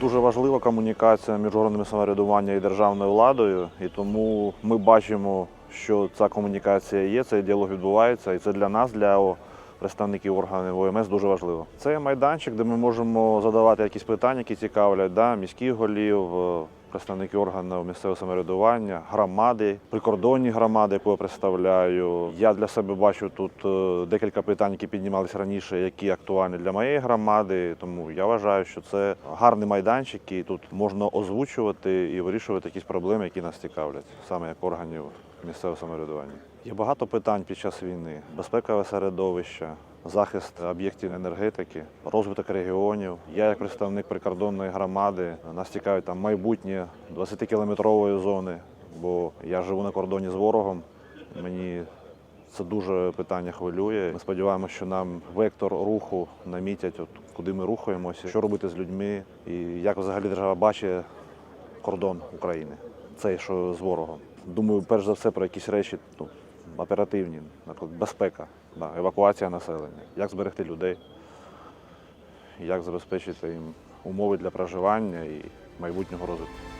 Дуже важлива комунікація між органами самоврядування і державною владою, і тому ми бачимо, що ця комунікація є, цей діалог відбувається, і це для нас, для представників органів ОМС, дуже важливо. Це майданчик, де ми можемо задавати якісь питання, які цікавлять да, міських голів, е, представники органів місцевого самоврядування, громади, прикордонні громади, яку я представляю. Я для себе бачу тут е, декілька питань, які піднімалися раніше, які актуальні для моєї громади. Тому я вважаю, що це гарний майданчик, і тут можна озвучувати і вирішувати якісь проблеми, які нас цікавлять, саме як органів місцевого самоврядування. Є багато питань під час війни: безпекове середовище, захист об'єктів енергетики, розвиток регіонів. Я, як представник прикордонної громади, нас цікавить там майбутнє 20-кілометрової зони, бо я живу на кордоні з ворогом. Мені це дуже питання хвилює. Ми сподіваємося, що нам вектор руху намітять, от куди ми рухаємося, що робити з людьми, і як взагалі держава бачить кордон України. Цей що з ворогом. Думаю, перш за все про якісь речі ну, оперативні, наприклад, безпека, да, евакуація населення, як зберегти людей, як забезпечити їм умови для проживання і майбутнього розвитку.